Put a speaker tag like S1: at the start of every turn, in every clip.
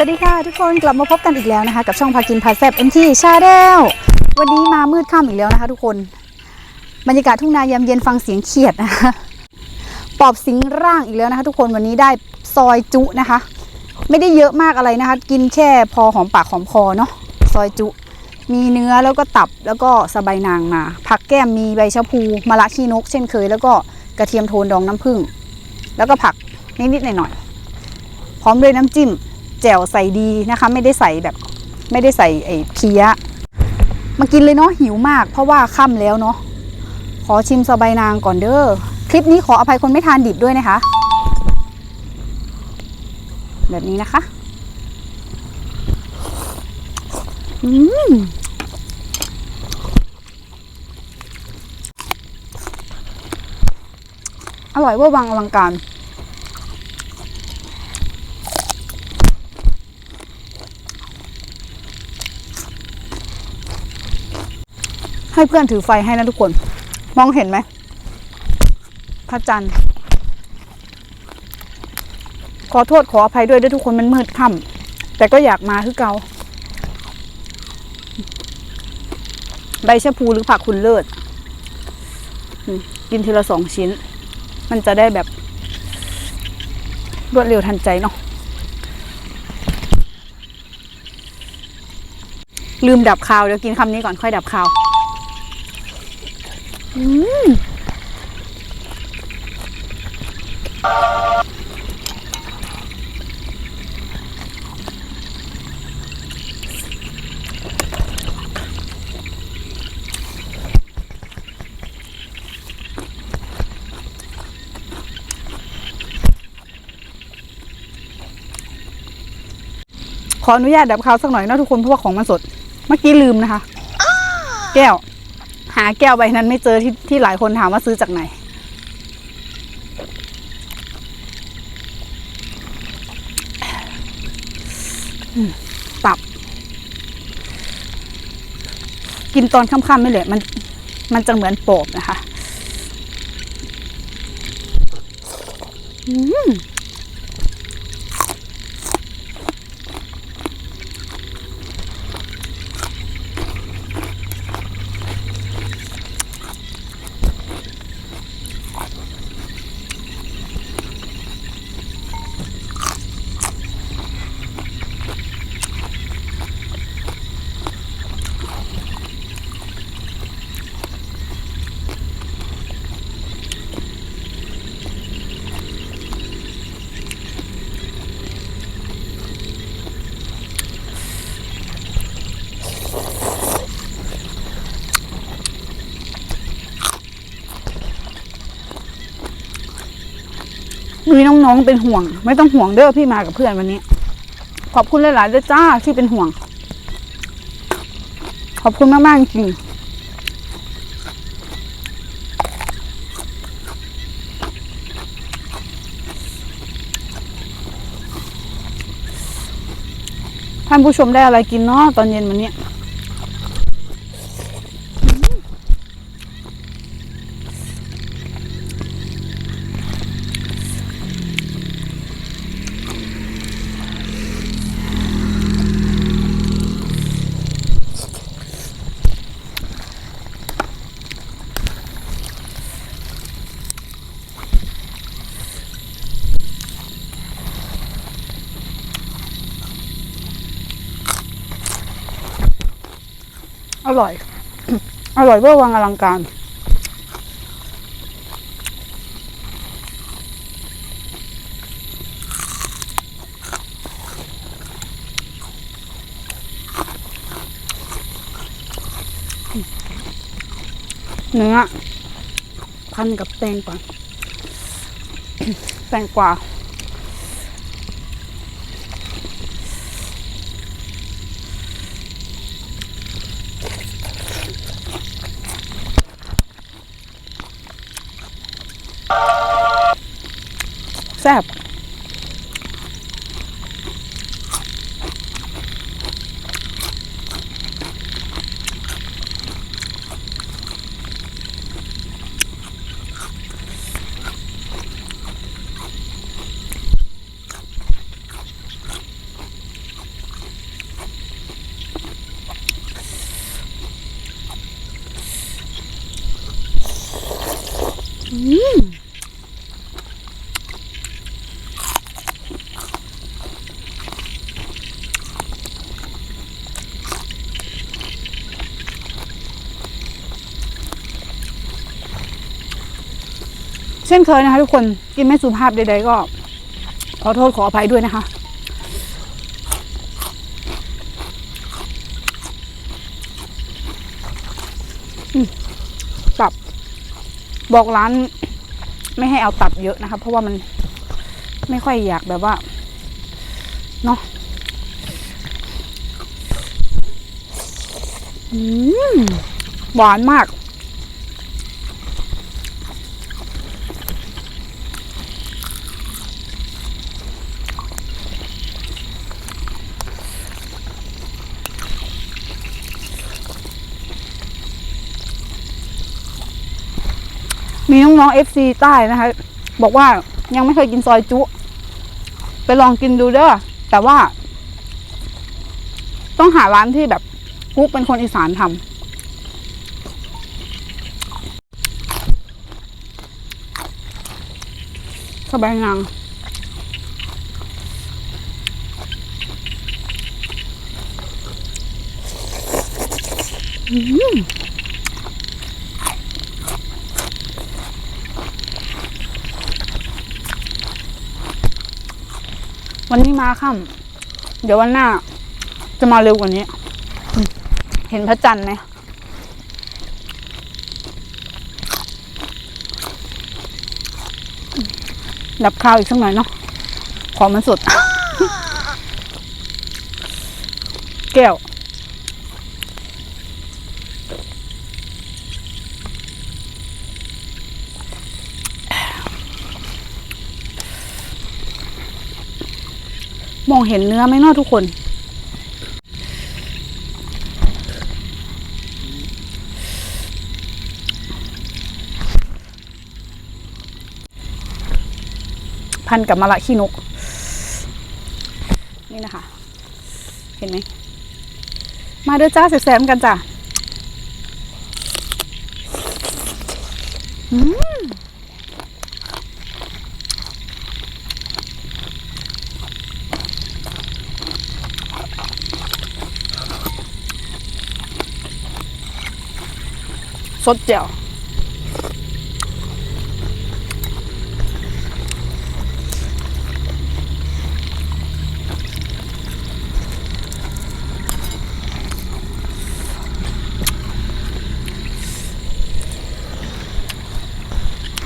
S1: สวัสดีค่ะทุกคนกลับมาพบกันอีกแล้วนะคะ กับช่องพากินพาแซบเอ็นทีชาแนลวันนี้มามืดค่ำอีกแล้วนะคะ ทุกคนบรรยากาศทุ่งนายามเย็นฟังเสียงเขียดนะคะปอบสิงร่างอีกแล้วนะคะ ทุกคนวันนี้ได้ซอยจุนะคะ ไม่ได้เยอะมากอะไรนะคะ กินแค่พอหอมปากหอมคอเนาะซอยจุ มีเนื้อแล้วก็ตับแล้วก็สะใบายนางมา ผักแก้มมีใบชะพูมะระขี้นก เช่นเคย แล้วก็กระเทียมโทนดองน้ำผึ้งแล้วก็ผักนิดๆหน่อยๆพร้อมด้วยน้ำจิ้ม แจ่วใส่ดีนะคะ ไม่ได้ใส่แบบไม่ได้ใส่ไอ้เพี้ยมากินเลยเนาะหิวมาก เพราะว่าค่ำแล้วเนาะขอชิมสบายนางก่อนเด้อคลิปนี้ขออภัยคนไม่ทานดิบด้วยนะคะ แบบนี้นะคะอืมอร่อยเว่าวังอลังการ ให้เพื่อนถือไฟให้นะทุกคน มองเห็นไหมพระจันทร์ ขอโทษขออภัยด้วยด้วยทุกคนมันมืดค่ำแต่ก็อยากมาคือเกาใบชะพูหรือผักคุณเลิศอืมกินทีละสองชิ้น มันจะได้แบบ รวดเร็วทันใจเนาะลืมดับคาวเดี๋ยวกินคำนี้ก่อนค่อยดับคาว ขออนุญาตดับคาวสักหน่อยนะทุกคนเพราะว่าของมันสด เมื่อกี้ลืมนะคะ แก้ว หาแก้วใบนั้นไม่เจอที่ที่หลายคนถามว่าซื้อจากไหน ตับ กินตอนค่ำๆนี่แหละมันมันจะเหมือนโปบนะคะ อืม มีน้องๆเป็นห่วง ไม่ต้องห่วงเด้อพี่มากับเพื่อนวันนี้ ขอบคุณหลายๆด้วยจ้าที่เป็นห่วง ขอบคุณมากๆจริงท่านผู้ชมได้อะไรกินเนาะตอนเย็นวันนี้ อร่อย อร่อยเวอร์วังอลังการ เนื้อพันกับแตงกว่าแตงกว่า แซ่บ เช่นเคยนะคะทุกคนกินไม่สุภาพใดๆก็ ขอโทษขออภัยด้วยนะคะ ตับ บอกร้านไม่ให้เอาตับเยอะนะคะ เพราะว่ามันไม่ค่อยอยากแบบว่า เนาะหวานมาก มีน้องๆ FC ใต้นะคะ บอกว่ายังไม่เคยกินซอยจุ ไปลองกินดูเด้อแต่ว่า ต้องหาร้านที่แบบกุ๊กเป็นคนอีสานทำสบายงางอืม วันนี้มาค่ำเดี๋ยววันหน้า จะมาเร็วกว่านี้ เห็นพระจันทร์ไหมดับข้าวอีกสักหน่อยเนาะของมันสด แก้ว มองเห็นเนื้อไหมเนาะทุกคน พันกับมะละขี้นก นี่นะคะ เห็นไหม มาเด้อจ้าแซมๆกันจ้ะอืม ส ดเจียว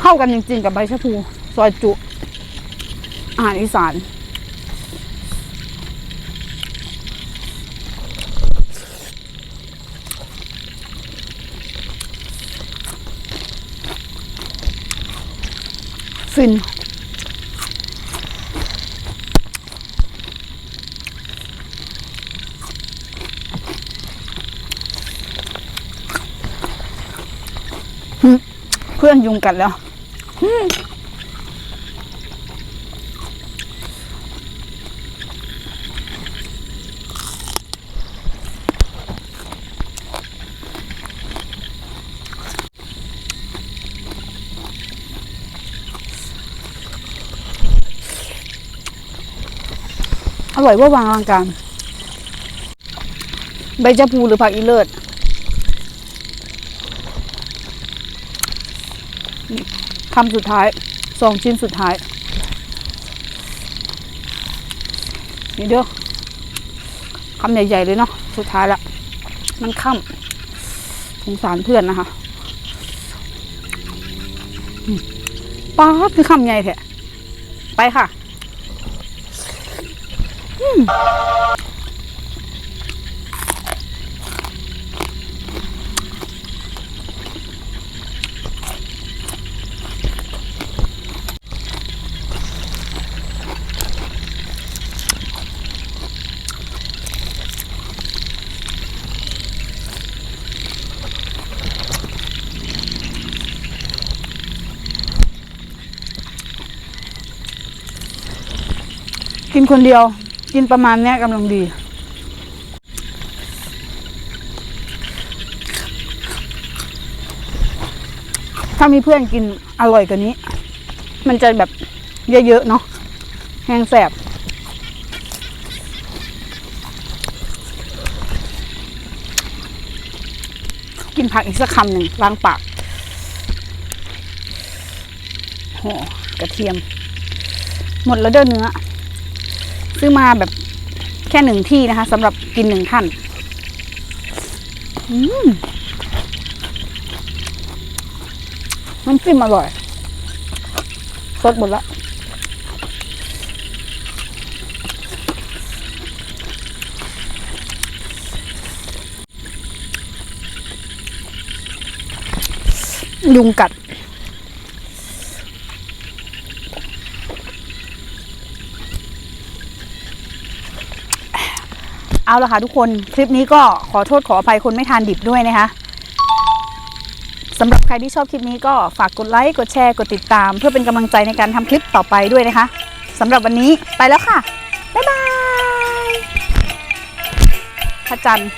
S1: เข้ากันจริงๆกับใบชะพู ซอยจุ อาหารอีสาน ฟินเพื่อนยุงกัดแล้ว ร่อยว่าวางอลังการใบชะพูหรือผักอีเลิศคำสุดท้ายสองชิ้นสุดท้าย นี่เด้อคำใหญ่ ๆ เลยเนาะสุดท้ายละ มันค่ำสงสารเพื่อนนะคะป้าคือคำใหญ่แท้ไปค่ะ กินคนเดียว กินประมาณเนี้ยกำลังดีถ้ามีเพื่อนกินอร่อยกว่านี้ มันจะแบบเยอะๆเนาะแห้งแสบกินผักอีกสักคำหนึ่งล้างปากโหกระเทียม หมดแล้วเด้อเนื้อ ซื้อมาแบบแค่หนึ่งที่นะคะสำหรับกินหนึ่งท่านอืมน้ำจิ้มอร่อย สดหมดละยุงกัด เอาละค่ะทุกคนคลิปนี้ก็ขอโทษขออภัยคนไม่ทานดิบด้วยนะคะสำหรับใครที่ชอบคลิปนี้ก็ฝากกดไลค์กดแชร์กดติดตาม เพื่อเป็นกำลังใจในการทำคลิปต่อไปด้วยนะคะสำหรับวันนี้ไปแล้วค่ะ บ๊ายบายพระจันทร์